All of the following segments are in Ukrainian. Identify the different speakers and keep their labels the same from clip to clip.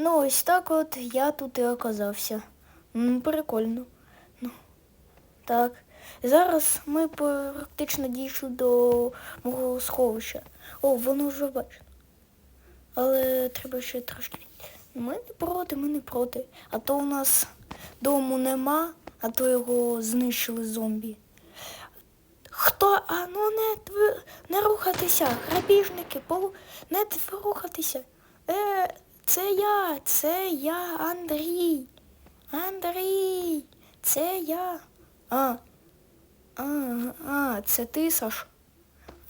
Speaker 1: Ну, ось так от я тут і оказався. М, Прикольно. Ну, так. Зараз ми практично дійшли до мого сховища. О, воно вже бачено. Але треба ще трошки. Ми не проти, ми не проти. А то у нас дому нема, а то його знищили зомбі. Хто? А ну не, не рухатися, грабіжники, полу... не рухатися. Е, це я, це я, Андрій. Андрій, це я. А, а, а, це ти, Саш.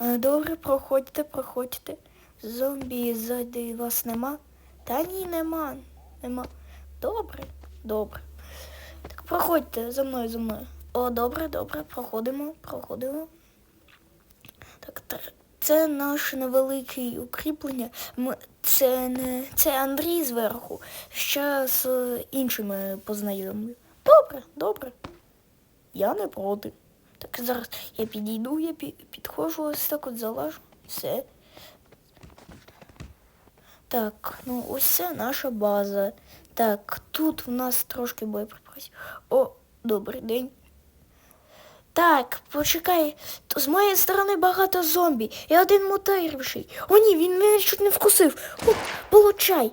Speaker 1: Е, Добре, проходьте, проходьте. Зомбі ззаді вас нема? Та ні, нема. Нема. Добре, добре. Так проходьте за мною, за мною. О, добре, добре, проходимо, проходимо. Так, тр- це наше невелике укріплення. Ми, це не це Андрій зверху. Ще з іншими познайомлю. Добре, добре. Я не проти. Так зараз я підійду, я підходжу, ось так от залажу. Все. Так, ну ось це наша база. Так, тут в нас трошки боєприпасів. О, добрий день. Так, почекай, з моєї сторони багато зомбі і один мутирівший. О ні, він мене чуть не вкусив. О, получай.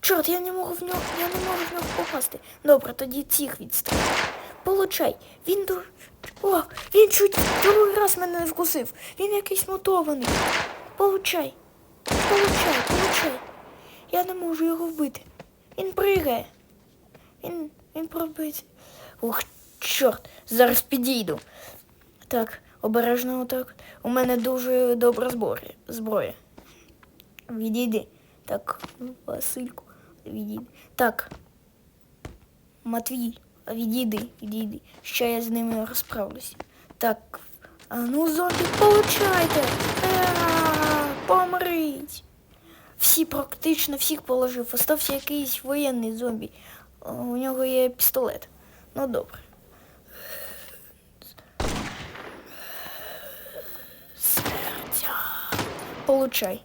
Speaker 1: Чорт, я не можу в нього, я не можу в нього попасти. Добре, тоді цих відстріл. Получай. Він ду... О, він чуть другий раз мене не вкусив. Він якийсь мутований. Получай. Получай, получай. Я не можу його вбити. Він пригає. Він, він пробиться. Ух, чорт, зараз підійду. Так, обережно отак. У мене дуже добра зброя. Відійди. Так, Васильку, відійди. Так. Матвій, відійди, відійди. Ще я з ними розправлюсь. Так. А ну, зомбі, получайте! Е, Помріть! Всі практично всіх положив. Остався якийсь воєнний зомбі. У нього є пістолет. Ну добре. Получай.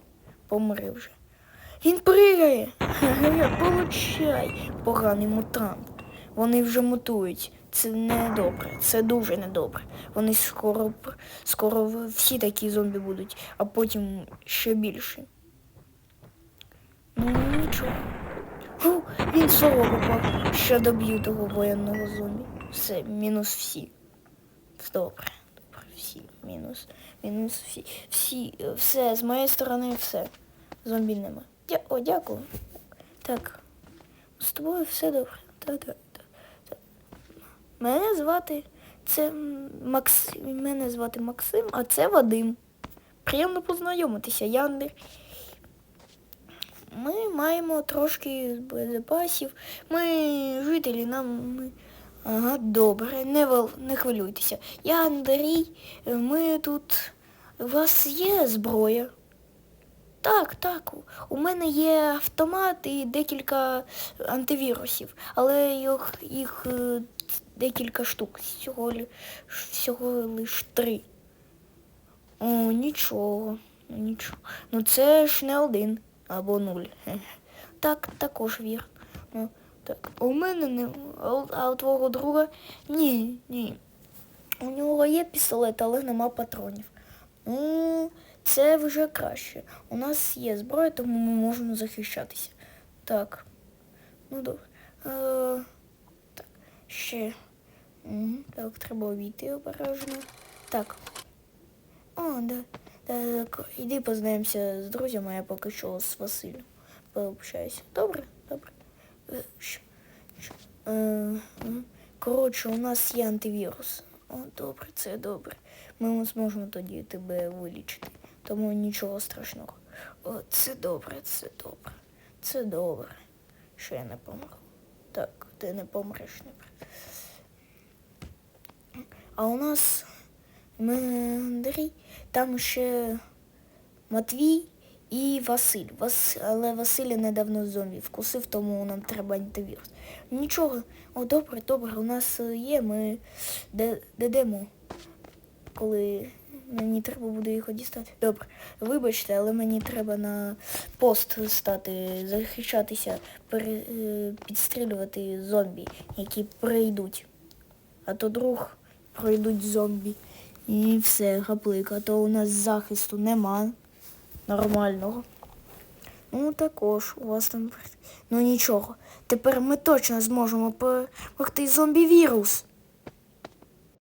Speaker 1: Помри вже. Він пригає. Получай. Поганий мутант. Вони вже мутують. Це недобре. Це дуже недобре. Вони скоро, скоро всі такі зомбі будуть, а потім ще більше. Ну нічого. Фу, він соло попав. Ще доб'ю того воєнного зомбі. Все, мінус всі. Добре, добре, всі. Мінус. Мінус всі. Всі. Все, з моєї сторони все. Зомбі нема. Дя... О, дякую. Так. З тобою все добре. Та-та. та. Мене звати це м, Максим. Мене звати Максим, а це Вадим. Приємно познайомитися, я Андрій. Ми маємо трошки боєзапасів. Ми жителі, нам ми. Ага, добре, не, вел... не хвилюйтеся. Я Андрій, е, ми тут. У вас є зброя? Так, так. у- мене є автомат і декілька антивірусів, але їх, їх е, декілька штук. Всього, всього лиш три. О, нічого. ну, Нічого. Ну це ж не один або нуль. Так, також вірно. Так. У мене не. А у- твого друга ні, ні. У нього є пістолет, але нема патронів. Ну, це вже краще. У нас є зброя, тому ми можемо захищатися. Так. Ну добре. Так, ще. Так, треба обійти обережно. Так. О, да. Так, іди познаємося з друзями, а я поки що з Василем пообщаюся. Добре, добре. Коротше, у нас є антивірус. О, добре, це добре. Ми зможемо тоді тебе вилічити. Тому нічого страшного. О, це добре, це добре. Це добре. Що я не помру. Так, ти не помреш, не А у нас Андрій, там ще Матвій і Василь. Вас... Але Василя недавно зомбі вкусив, тому нам треба антивірус. Нічого, о, добре, добре, у нас е, є, ми де- дадемо, коли Мені треба буде його дістати. Добре, вибачте, але мені треба на пост стати, захищатися, пере, е, підстрілювати зомбі, які прийдуть. А то друг пройдуть зомбі. І все, гаплик, а то у нас захисту нема нормального. Ну також у вас там. Ну нічого. Тепер ми точно зможемо перемогти зомбі-вірус.